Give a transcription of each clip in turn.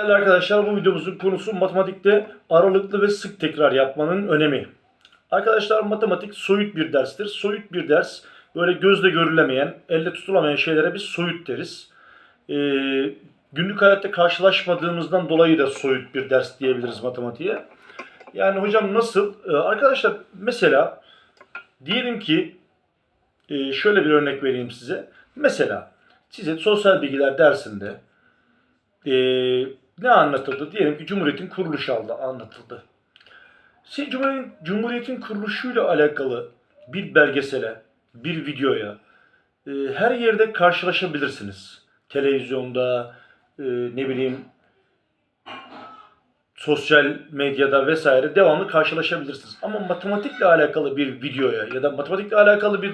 Değerli arkadaşlar bu videomuzun konusu matematikte aralıklı ve sık tekrar yapmanın önemi. Arkadaşlar matematik soyut bir derstir. Soyut bir ders böyle gözle görülemeyen, elle tutulamayan şeylere biz soyut deriz. Ee, günlük hayatta karşılaşmadığımızdan dolayı da soyut bir ders diyebiliriz matematiğe. Yani hocam nasıl? Ee, arkadaşlar mesela diyelim ki e, şöyle bir örnek vereyim size. Mesela size sosyal bilgiler dersinde e, ne anlatıldı? Diyelim ki Cumhuriyet'in kuruluşu anlatıldı. Siz Cumhuriyet'in, Cumhuriyet'in kuruluşuyla alakalı bir belgesele, bir videoya e, her yerde karşılaşabilirsiniz. Televizyonda, e, ne bileyim sosyal medyada vesaire devamlı karşılaşabilirsiniz. Ama matematikle alakalı bir videoya ya da matematikle alakalı bir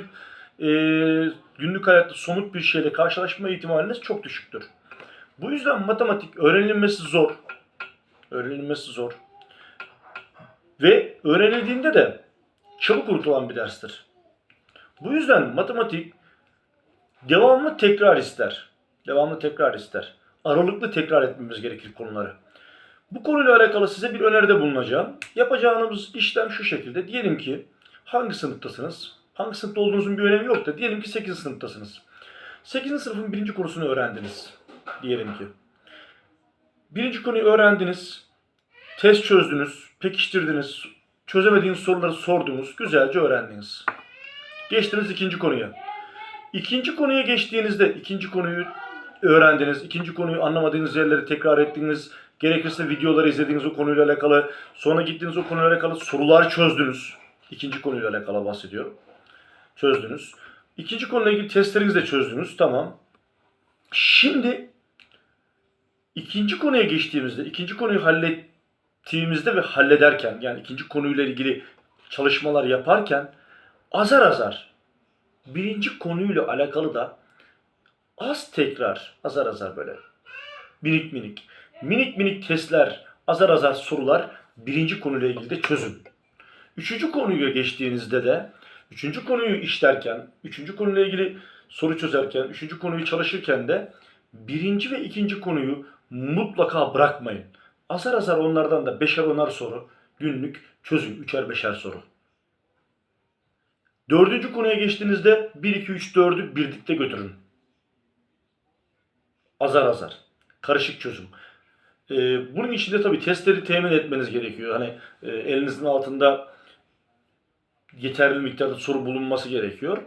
e, günlük hayatta somut bir şeyle karşılaşma ihtimaliniz çok düşüktür. Bu yüzden matematik öğrenilmesi zor. Öğrenilmesi zor. Ve öğrenildiğinde de çabuk unutulan bir derstir. Bu yüzden matematik devamlı tekrar ister. Devamlı tekrar ister. Aralıklı tekrar etmemiz gerekir konuları. Bu konuyla alakalı size bir öneride bulunacağım. Yapacağınız işlem şu şekilde. Diyelim ki hangi sınıftasınız? Hangi sınıfta olduğunuzun bir önemi yok da diyelim ki 8. sınıftasınız. 8. sınıfın birinci konusunu öğrendiniz. Diyelim ki. Birinci konuyu öğrendiniz. Test çözdünüz. Pekiştirdiniz. Çözemediğiniz soruları sordunuz. Güzelce öğrendiniz. Geçtiniz ikinci konuya. İkinci konuya geçtiğinizde ikinci konuyu öğrendiniz. ikinci konuyu anlamadığınız yerleri tekrar ettiniz. Gerekirse videoları izlediğiniz o konuyla alakalı. Sonra gittiğiniz o konuyla alakalı sorular çözdünüz. İkinci konuyla alakalı bahsediyorum. Çözdünüz. İkinci konuyla ilgili testlerinizi de çözdünüz. Tamam. Şimdi ikinci konuya geçtiğimizde, ikinci konuyu hallettiğimizde ve hallederken yani ikinci konuyla ilgili çalışmalar yaparken azar azar birinci konuyla alakalı da az tekrar, azar azar böyle minik minik, minik minik testler, azar azar sorular birinci konuyla ilgili de çözün. Üçüncü konuya geçtiğinizde de üçüncü konuyu işlerken, üçüncü konuyla ilgili soru çözerken, üçüncü konuyu çalışırken de birinci ve ikinci konuyu mutlaka bırakmayın. Azar azar onlardan da beşer onar soru günlük çözün. Üçer beşer soru. Dördüncü konuya geçtiğinizde 1, 2, 3, 4'ü birlikte götürün. Azar azar. Karışık çözüm. Ee, bunun için de tabii testleri temin etmeniz gerekiyor. Hani e, elinizin altında yeterli miktarda soru bulunması gerekiyor.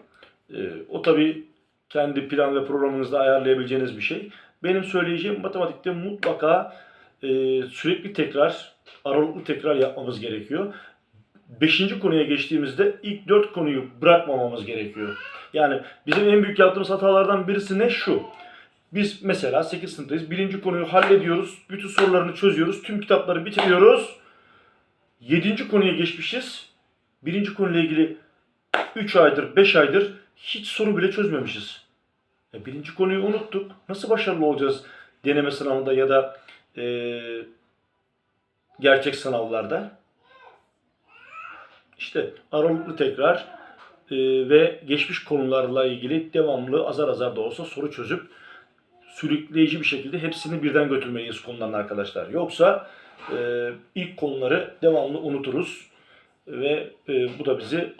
Ee, o tabii kendi plan ve programınızda ayarlayabileceğiniz bir şey. Benim söyleyeceğim matematikte mutlaka e, sürekli tekrar, aralıklı tekrar yapmamız gerekiyor. Beşinci konuya geçtiğimizde ilk dört konuyu bırakmamamız gerekiyor. Yani bizim en büyük yaptığımız hatalardan birisi ne? Şu. Biz mesela 8 sınıftayız. Birinci konuyu hallediyoruz. Bütün sorularını çözüyoruz. Tüm kitapları bitiriyoruz. Yedinci konuya geçmişiz. Birinci konuyla ilgili 3 aydır, 5 aydır hiç soru bile çözmemişiz. E, birinci konuyu unuttuk. Nasıl başarılı olacağız deneme sınavında ya da e, gerçek sınavlarda? İşte aralıklı tekrar e, ve geçmiş konularla ilgili devamlı azar azar da olsa soru çözüp sürükleyici bir şekilde hepsini birden götürmeliyiz konuların arkadaşlar. Yoksa e, ilk konuları devamlı unuturuz ve e, bu da bizi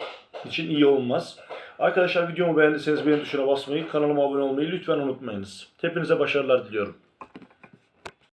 için iyi olmaz. Arkadaşlar videomu beğendiyseniz beğen tuşuna basmayı, kanalıma abone olmayı lütfen unutmayınız. Hepinize başarılar diliyorum.